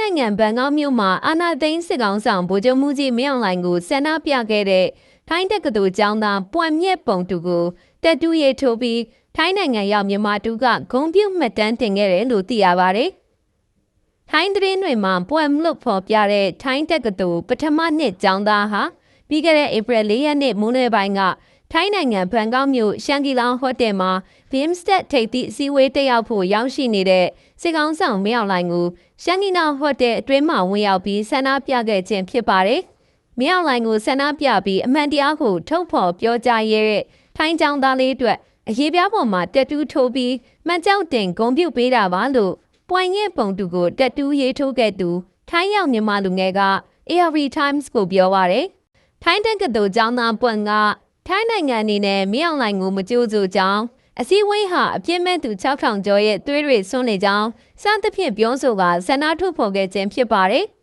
နိုင်ငံဘန်ကောက်မြို့မှာအာနာသိန်းစစ်ကောင်ဆောင်ဗိုလ်ချုပ်မှုကြီးမင်းအောင်လှိုင်ကိုဆန္ဒပြခဲ့တဲ့ထိုင်းတက္ကသိုလ်ကျောင်းသားပွမ်မြက်ပုံတူကိုတက်တူးရထိုးပြီးထိုင်းနိုင်ငံရောက်မြန်မာတူကဂုံပြုတ်မှတ်တမ်းတင်ခဲ့တယ်လို့သိရပါတယ်။ထိုင်းသတင်းတွေမှာပွမ်လို့ဖော်ပြတဲ့ထိုင်းတက္ကသိုလ်ပထမနှစ်ကျောင်းသားဟာ ပြီးခဲ့တဲ့ဧပြီ၄ရက်နေ့မိုးနေ့ပိုင်းကထိုင်းနိုင်ငံဘန်ကောက်မြို့ရှန်ကီလောင်ဟိုတယ်မှာ Bimstet ထိပ်သည့်အစည်းအဝေးတက်ရောက်ဖို့ရောက်ရှိနေတဲ့စစ်ကောင်ဆောင်မင်းအောင်လှိုင်ကိုရှန်ကီလောင်ဟိုတယ်အတွင်းမှာဝင်ရောက်ပြီးဆန္ဒပြခဲ့ခြင်းဖြစ်ပါတယ်။မင်းအောင်လှိုင်ကိုဆန္ဒပြပြီးအမှန်တရားကိုထုတ်ဖော်ပြောကြားရတဲ့ထိုင်းကျောင်းသားလေးအတွက်အရေးပြားပေါ်မှာတက်တူးထိုးပြီးမှန်ကြောက်တင်ဂုံပြုတ်ပေးတာပါလို့ပွိုင်ရဲ့ပုံတူကိုတက်တူးရေးထိုးခဲ့သူထိုင်းရောက်မြန်မာလူငယ်က ARV Times ကိုပြောပါရယ် ထိုင်းတက္ကသိုလ်ကျောင်းသားပွန်ကထိုင်းနိုင်ငံအနေနဲ့မြေအောင်လိုင်ကိုမကြိုးစိုးကြောင်းအစည်းအဝေးဟာအပြစ်မဲ့သူ6000ကျော်ရဲ့သွေးတွေဆွနေကြောင်းစသဖြင့်ပြောဆိုကဇနာထုတ်ဖော်ခဲ့ခြင်းဖြစ်ပါတယ်။